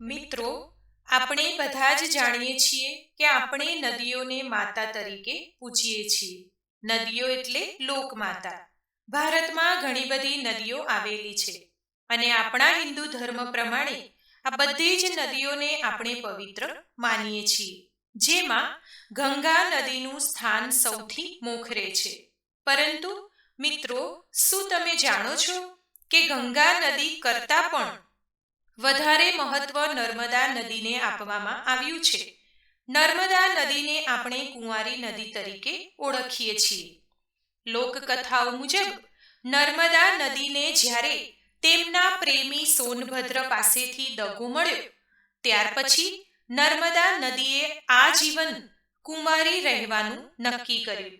મિત્રો, આપણે બધા જ જાણીએ છીએ કે આપણે નદીઓને માતા તરીકે પૂજીએ છીએ. નદીઓ એટલે લોકમાતા. ભારતમાં ઘણી બધી નદીઓ આવેલી છે અને આપણા હિન્દુ ધર્મ પ્રમાણે આ બધી જ નદીઓને આપણે પવિત્ર માનીએ છીએ, જેમાં ગંગા નદીનું સ્થાન સૌથી મોખરે છે. પરંતુ મિત્રો, શું તમે જાણો છો કે ગંગા નદી કરતાં પણ વધારે મહત્વ નર્મદા નદીને આપવામાં આવ્યું છે. નર્મદા નદીને આપણે કુંવારી નદી તરીકે ઓળખીએ છીએ. લોકકથાઓ મુજબ, નર્મદા નદીને જ્યારે તેમના પ્રેમી સોનભદ્ર પાસેથી દગો મળ્યો, ત્યાર પછી નર્મદા નદીએ આજીવન કુંવારી રહેવાનું નક્કી કર્યું.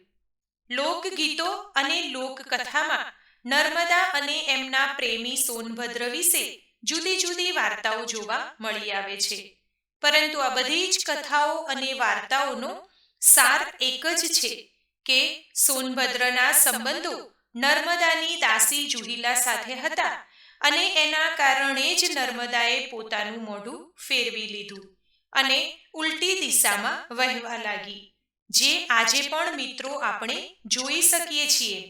લોકગીતો અને લોકકથામાં નર્મદા અને એમના પ્રેમી સોનભદ્ર વિશે જુદી જુદી વાર્તાઓ જોવા મળી આવે છે. પરંતુ આ બધી જ કથાઓ અને વાર્તાઓનો સાર એક જ છે કે સોનભદ્રના સંબંધો નર્મદાની દાસી જુહિલા સાથે હતા અને એના કારણે જ નર્મદાએ પોતાનું મોઢું ફેરવી લીધું અને ઉલટી દિશામાં વહેવા લાગી, જે આજે પણ મિત્રો આપણે જોઈ શકીએ છીએ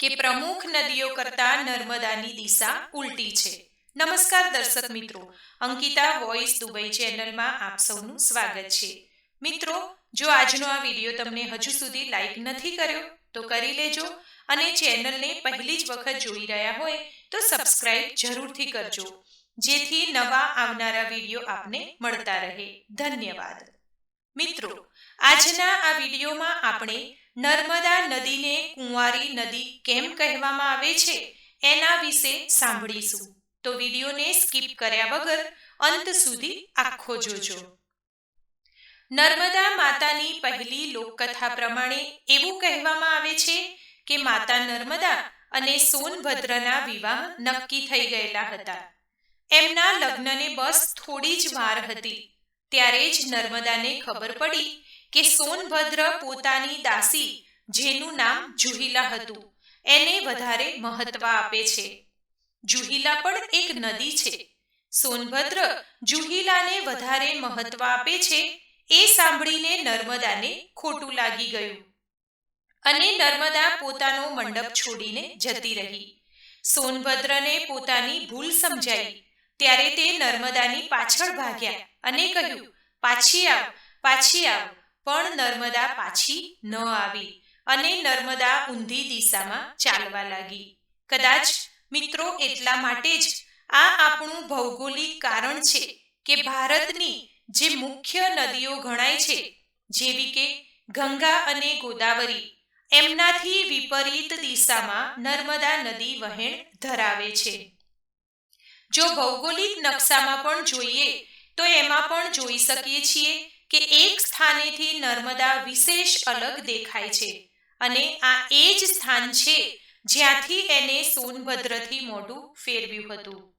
કે પ્રમુખ નદીઓ કરતાં નર્મદાની દિશા ઉલટી છે. નમસ્કાર દર્શક મિત્રો. અંકિતા વોઇસ દુબઈ ચેનલમાં આપ સૌનું સ્વાગત છે. મિત્રો, જો આજનો આ વીડિયો તમને હજુ સુધી લાઈક નથી કર્યો, તો કરી લેજો અને ચેનલને પહેલી જ વખત જોઈ રહ્યા હોય તો સબસ્ક્રાઇબ જરૂરથી કરજો. જેથી નવા આવનારા વીડિયો આપને મળતા રહે. ધન્યવાદ. મિત્રો, આજના આ વિડીયોમાં આપણે નર્મદા નદીને કુંવારી નદી કેમ કહેવામાં આવે છે, એના વિશે સાંભળીશું. તો વિડીયોને સ્કીપ કર્યા વગર અંત સુધી આખો જોજો. નર્મદા માતાની પહેલી લોકકથા પ્રમાણે એવું કહેવામાં આવે છે કે માતા નર્મદા અને સોનભદ્રના વિવાહ નક્કી થઈ ગયેલા હતા. એમના લગ્નને બસ થોડી જ વાર હતી. ત્યારે જ નર્મદાને ખબર પડી કે સોનભદ્ર પોતાની દાસી, જેનું નામ જુહિલા હતું, એને વધારે મહત્વ આપે છે. જુહિલા પણ એક નદી છે. સોનભદ્ર જુહિલાને વધારે મહત્વ આપે છે એ સાંભળીને નર્મદાને ખોટું લાગી ગયું. અને નર્મદા પોતાનો મંડપ છોડીને જતી રહી. સોનભદ્રને પોતાની ભૂલ સમજાઈ. ત્યારે તે નર્મદાની પાછળ ભાગ્યા અને કહ્યું, પાછી આવ પાછી આવ. પણ નર્મદા પાછી ન આવી અને નર્મદા ઊંધી દિશામાં ચાલવા લાગી. કદાચ મિત્રો, એટલા માટે જ આ આપણું ભૌગોલિક કારણ છે કે ભારતની જે મુખ્ય નદીઓ ગણાય છે, જેવી કે ગંગા અને ગોદાવરી, એમનાથી વિપરીત દિશામાં નર્મદા નદી વહેણ ધરાવે છે. જો ભૌગોલિક નકશામાં પણ જોઈએ, તો એમાં પણ જોઈ શકીએ છીએ કે એક સ્થાનેથી નર્મદા વિશેષ અલગ દેખાય છે અને આ એ જ સ્થાન છે જ્યાંથી એને સોનભદ્રથી મોઢું ફેરવ્યું હતું.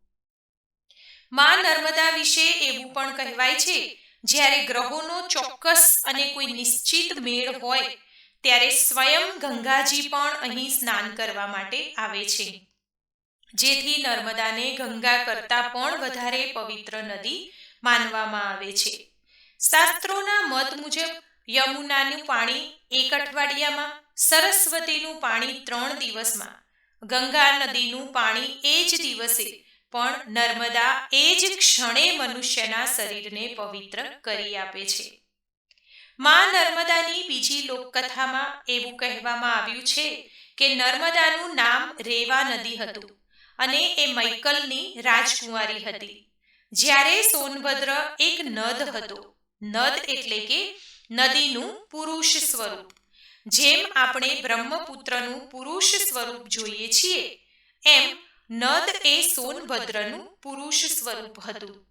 માં નર્મદા વિશે એવું પણ કહેવાય છે, જ્યારે ગ્રહોનો ચોક્કસ અને કોઈ નિશ્ચિત મેળ હોય, ત્યારે સ્વયં ગંગાજી પણ અહીં સ્નાન કરવા માટે આવે છે. જેથી નર્મદાને ગંગા કરતાં પણ વધારે પવિત્ર નદી માનવામાં આવે છે. શાસ્ત્રોના મત મુજબ યમુનાનું પાણી એક અઠવાડિયામાં, સરસ્વતીનું પાણી ત્રણ દિવસમાં. ગંગા નદીનું પાણી એ જ દિવસે, પણ નર્મદા એ જ ક્ષણે મનુષ્યના શરીરને પવિત્ર કરી આપે છે. માં નર્મદાની બીજી લોકકથામાં એવું કહેવામાં આવ્યું છે કે નર્મદાનું નામ રેવા નદી હતું અને એ મૈકલની રાજકુંવારી હતી. જ્યારે સોનભદ્ર એક નદ હતો, નદ એટલે કે નદીનું પુરુષ સ્વરૂપ. જેમ આપણે બ્રહ્મપુત્રનું પુરુષ સ્વરૂપ જોઈએ છીએ, એમ નદ એ સોનભદ્રનું પુરુષ સ્વરૂપ હતું.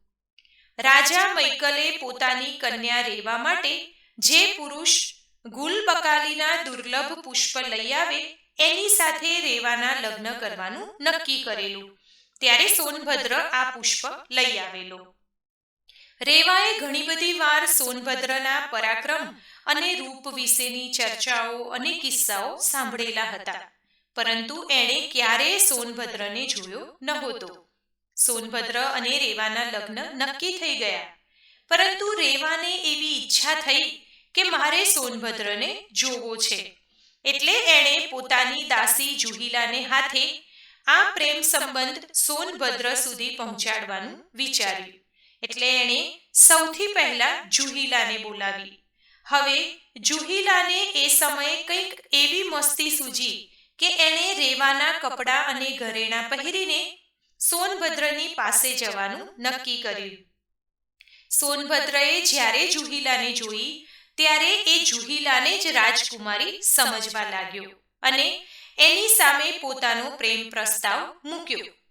રાજા મૈકલે પોતાની કન્યા રેવા માટે જે પુરુષ ગુલબકાલીના દુર્લભ પુષ્પ લઈ આવે, એની સાથે રેવાના લગ્ન કરવાનું નક્કી કરેલું. ત્યારે સોનભદ્ર આ પુષ્પ લઈ આવેલો. રેવાએ ઘણી બધી વાર સોનભદ્રના પરાક્રમ અને રૂપ વિશેની ચર્ચાઓ અને કિસ્સાઓ સાંભળેલા હતા. પરંતુ એણે ક્યારેય સોનભદ્રને જોયો નહોતો. સોનભદ્ર અને રેવાના લગ્ન નક્કી થઈ ગયા. પરંતુ રેવાને એવી ઈચ્છા થઈ કે મારે સોનભદ્રને જોવો છે. એટલે એણે પોતાની દાસી જુહિલાને હાથે આ પ્રેમ સંબંધ સોનભદ્ર સુધી પહોંચાડવાનું વિચાર્યું. એટલે એણે સૌથી પહેલા જુહિલાને બોલાવી. હવે જુહિલાને એ સમયે કંઈક એવી મસ્તી સૂજી કે એણે રેવાના કપડાં અને ઘરેણાં પહેરીને સોનભદ્રની પાસે જવાનું નક્કી કર્યું. સોનભદ્રએ જ્યારે જુહિલાને જોઈ, ત્યારે એ જુહિલાને જ રાજકુમારી સમજવા લાગ્યો અને એની સામે પોતાનો પ્રેમ પ્રસ્તાવ મૂક્યો.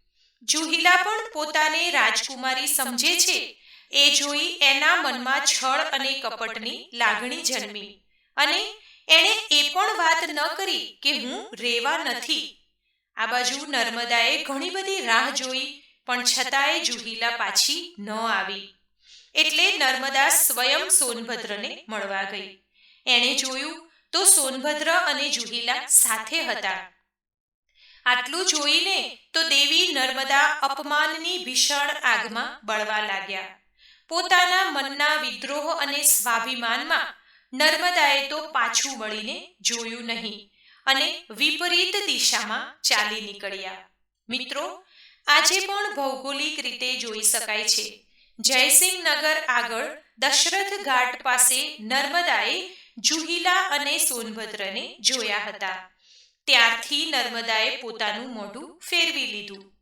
જુહિલા પણ પોતાને રાજકુમારી સમજે છે. એ જોઈ એના મનમાં છળ અને કપટની લાગણી જન્મી. અને એણે એ પણ વાત ન કરી કે હું રેવા નથી. આ બાજુ નર્મદાએ ઘણી બધી રાહ જોઈ, પણ છતાંય જુહિલા પાછી ન આવી. એટલે નર્મદા સ્વયં સોનભદ્રને મળવા ગઈ. એણે જોયું તો સોનભદ્ર અને જુહિલા સાથે હતા. આટલું જોઈને તો દેવી નર્મદા અપમાનની ભીષણ આગમાં બળવા લાગ્યા. પોતાના મનના વિદ્રોહ અને સ્વાભિમાનમાં નર્મદાએ તો પાછું વળીને જોયું નહીં અને વિપરીત દિશામાં ચાલી નીકળ્યા. મિત્રો, આજે પણ ભૌગોલિક રીતે જોઈ શકાય છે. જયસિંહ નગર આગળ દશરથ ઘાટ પાસે નર્મદાએ જુહિલા અને સોનભદ્રને જોયા હતા. ત્યારથી નર્મદાએ પોતાનું મોઢું ફેરવી લીધું.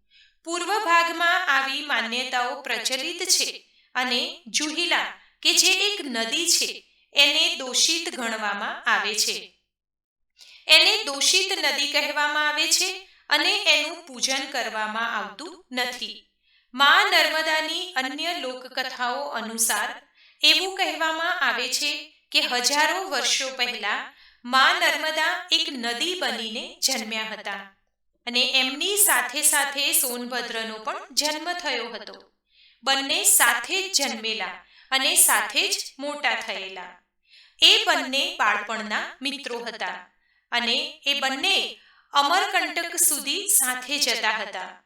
પૂર્વ ભાગમાં આવી માન્યતાઓ પ્રચલિત છે અને જુહિલા, કે જે એક નદી છે, એને દોષિત ગણવામાં આવે છે. એને દોષિત નદી કહેવામાં આવે છે અને એનું પૂજન કરવામાં આવતું નથી. મા નર્મદાની અન્ય લોકકથાઓ અનુસાર એવું કહેવામાં આવે છે કે હજારો વર્ષો પહેલા મા નર્મદા એક નદી બનીને જન્મ્યા હતા અને એમની સાથે સાથે સોનભદ્રનો પણ જન્મ થયો હતો. બંને સાથે જ જન્મેલા અને સાથે જ મોટા થયેલા. એ બંને બાળપણના મિત્રો હતા અને એ બંને અમરકંટક સુધી સાથે જતા હતા.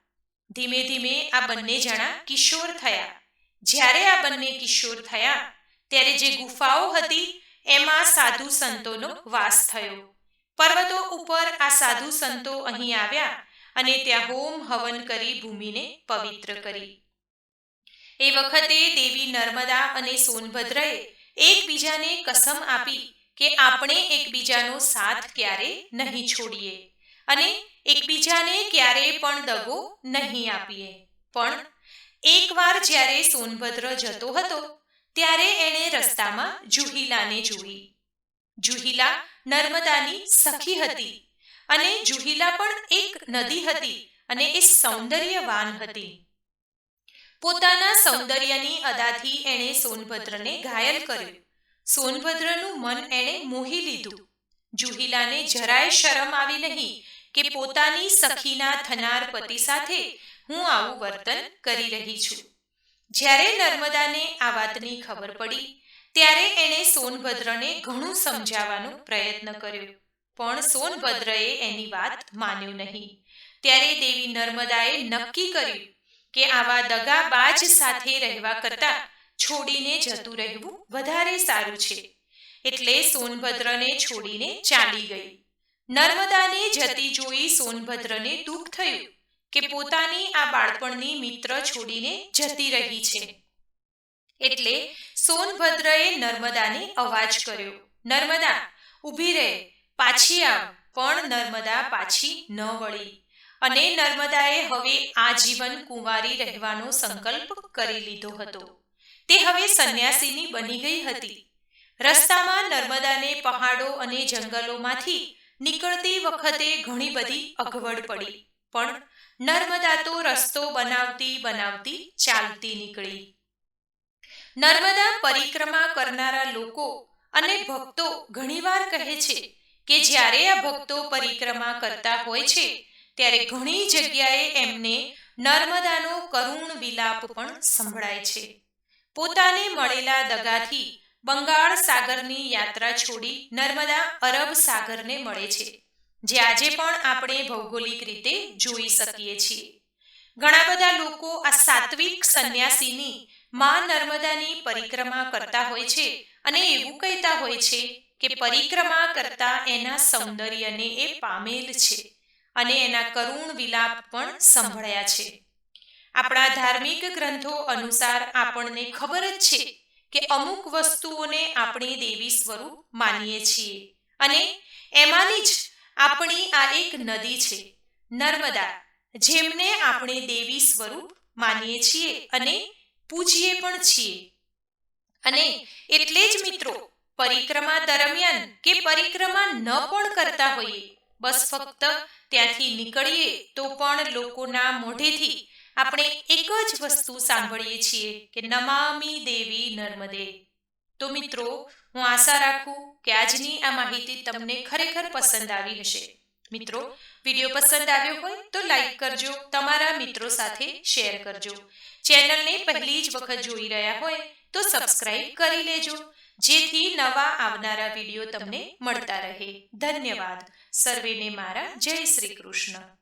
ધીમે ધીમે આ બંને જણા કિશોર થયા. જ્યારે આ બંને કિશોર થયા, ત્યારે જે ગુફાઓ હતી એમાં સાધુ સંતોનો વાસ થયો. પર્વતો ઉપર આ સાધુ સંતો અહીં આવ્યા અને ત્યાં હોમ હવન કરી ભૂમિને પવિત્ર કરી. એ વખતે દેવી નર્મદા અને સોનભદ્રએ એકબીજાને કસમ આપી કે આપણે એકબીજાનો સાથ ક્યારે નહીં છોડીએ અને એકબીજાને ક્યારેય પણ દગો નહીં આપીએ. પણ એકવાર જ્યારે સોનભદ્ર જતો હતો ત્યારે એણે રસ્તામાં જુહિલાને જોઈ. જુહિલા નર્મદાની સખી હતી અને જુહિલા પણ એક નદી હતી અને એ સૌંદર્યવાન હતી. પોતાના સૌંદર્યની અદાથી એણે સોનભદ્રને ઘાયલ કર્યો. સોનભદ્રનું મન એણે મોહી લીધું. જુહિલાને જરાય શરમ આવી નહીં કે પોતાની સખીના થનાર પતિ સાથે હું આવું વર્તન કરી રહી છું. જ્યારે નર્મદાને આ વાતની ખબર પડી, ત્યારે એણે સોનભદ્રને ઘણું સમજાવવાનો પ્રયત્ન કર્યો. પણ સોનભદ્રએ એની વાત માન્યું નહીં. ત્યારે દેવી નર્મદાએ નક્કી કર્યું કે આવા દગાબાજ સાથે રહેવા કરતા છોડીને જતું રહેવું વધારે સારું છે. એટલે સોનભદ્રને છોડીને ચાલી ગઈ. નર્મદાને જતી જોઈ સોનભદ્રને દુઃખ થયું. કે પોતાની આ બાળપણની મિત્ર છોડીને જતી રહી છે. એટલે સોનભદ્રએ નર્મદાને અવાજ કર્યો, નર્મદા, ઊભી રહે, પાછી આવ. પણ નર્મદા પાછી ન વળી અને નર્મદાએ હવે આજીવન કુંવારી રહેવાનો સંકલ્પ કરી લીધો હતો. તે હવે સંન્યાસીની બની ગઈ હતી. રસ્તામાં નર્મદાને પહાડો અને જંગલોમાંથી નીકળતી વખતે ઘણી બધી અગવડ પડી, પણ નર્મદા તો રસ્તો બનાવતી બનાવતી ચાલતી નીકળી. નર્મદા પરિક્રમા કરનારા લોકો અને ભક્તો ઘણીવાર કહે છે કે જ્યારે આ ભક્તો પરિક્રમા કરતા હોય છે, ત્યારે ઘણી જગ્યાએ એમને નર્મદાનો કરુણ વિલાપ પણ સંભળાય છે. પોતાને મળેલા દગાથી બંગાળ સાગરની યાત્રા છોડી નર્મદા અરબ સાગરને મળે છે. જે આજે પણ આપણે ભૌગોલિક રીતે જોઈ શકીએ છીએ. ઘણા બધા લોકો આ સાત્વિક સંન્યાસીની માં નર્મદાની પરિક્રમા કરતા હોય છે અને એવું કહેતા હોય છે કે પરિક્રમા કરતા એના સૌંદર્યને એ પામેલ છે અને એના કરુણ વિલાપ પણ સંભળ્યા છે. આપણા ધાર્મિક ગ્રંથો અનુસાર આપણને ખબર જ છે કે અમુક વસ્તુઓને આપણે દેવી સ્વરૂપ માનીએ છીએ અને એમાંની જ આપણી આ એક નદી છે, નર્મદા, જેમને આપણે દેવી સ્વરૂપ માનીએ છીએ અને પૂજીએ પણ છીએ. અને એટલે જ મિત્રો, પરિક્રમા દરમિયાન કે પરિક્રમા ન પણ કરતા હોઈએ, બસ ફક્ત ત્યાંથી નીકળીએ તો પણ લોકોના મોઢેથી આપણે એક જ વસ્તુ સાંભળીએ છીએ કે નમામી દેવી નર્મદે. તો મિત્રો, હું આશા રાખું કે આજની આ માહિતી તમને ખરેખર પસંદ આવી હશે. મિત્રો, વીડિયો પસંદ આવ્યો હોય તો લાઈક કરજો, તમારા મિત્રો સાથે શેર કરજો. ચેનલને પહેલી જ વખત જોઈ રહ્યા હોય તો સબસ્ક્રાઇબ કરી લેજો, જેથી નવા આવનારા વીડિયો તમને મળતા રહે. ધન્યવાદ. સર્વેને મારા જય શ્રી કૃષ્ણ.